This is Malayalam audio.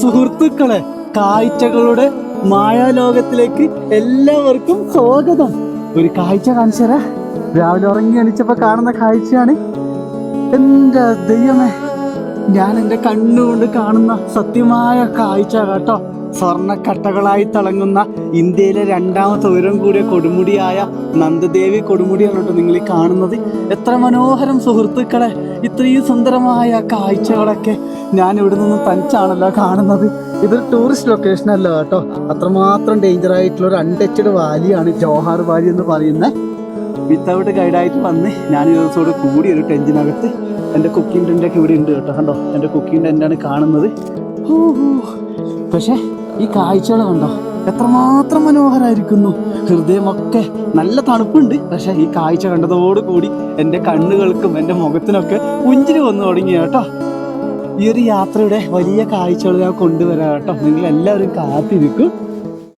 സുഹൃത്തുക്കളെ കാഴ്ചകളുടെ മായാലോകത്തിലേക്ക് എല്ലാവർക്കും സ്വാഗതം. ഒരു കാഴ്ച കാണിച്ചരാ രാവിലെ ഉറങ്ങി എണിച്ചപ്പോ കാണുന്ന കാഴ്ചയാണ്. എന്റെ ദൈവമേ ഞാൻ എന്റെ കണ്ണുകൊണ്ട് കാണുന്ന സത്യമായ കാഴ്ച കേട്ടോ. സ്വർണക്കട്ടകളായി തിളങ്ങുന്ന ഇന്ത്യയിലെ രണ്ടാമത്തെ ഉയരം കൂടിയ കൊടുമുടിയായ നന്ദദേവി കൊടുമുടിയാണ് കേട്ടോ നിങ്ങൾ ഈ കാണുന്നത്. എത്ര മനോഹരം സുഹൃത്തുക്കളെ ഇത്രയും സുന്ദരമായ കാഴ്ചകളൊക്കെ ഞാൻ ഇവിടെ നിന്ന് തനിച്ചാണല്ലോ കാണുന്നത്. ഇതൊരു ടൂറിസ്റ്റ് ലൊക്കേഷൻ അല്ല കേട്ടോ. അത്രമാത്രം ഡേഞ്ചർ ആയിട്ടുള്ള ഒരു അൺടച്ചഡ് വാലിയാണ് ജോഹാർ വാലി എന്ന് പറയുന്നത്. വിത്തൗട്ട് ഗൈഡായിട്ട് വന്ന് ഞാൻ ഈ ദിവസത്തോട് കൂടി ഒരു ടെന്റിനകത്ത് എന്റെ കുക്കിംഗ് ടെന്റൊക്കെ ഇവിടെ ഉണ്ട് കേട്ടോ. കണ്ടോ? എന്റെ കുക്കിംഗ് ടെന്റാണ് കാണുന്നത്. പക്ഷേ ഈ കാഴ്ചകൾ കണ്ടോ? എത്രമാത്രം മനോഹരമായിരിക്കുന്നു ഹൃദയമൊക്കെ നല്ല തണുപ്പുണ്ട്. പക്ഷേ ഈ കാഴ്ച കണ്ടതോടുകൂടി എന്റെ കണ്ണുകൾക്കും എന്റെ മുഖത്തിനൊക്കെ പുഞ്ചിരി വന്നു തുടങ്ങി കേട്ടോ. ഈ ഒരു യാത്രയുടെ വലിയ കാഴ്ചകൾ ഞാൻ കൊണ്ടുവരാം കേട്ടോ. നിങ്ങൾ എല്ലാവരും കാത്തിരിക്കും.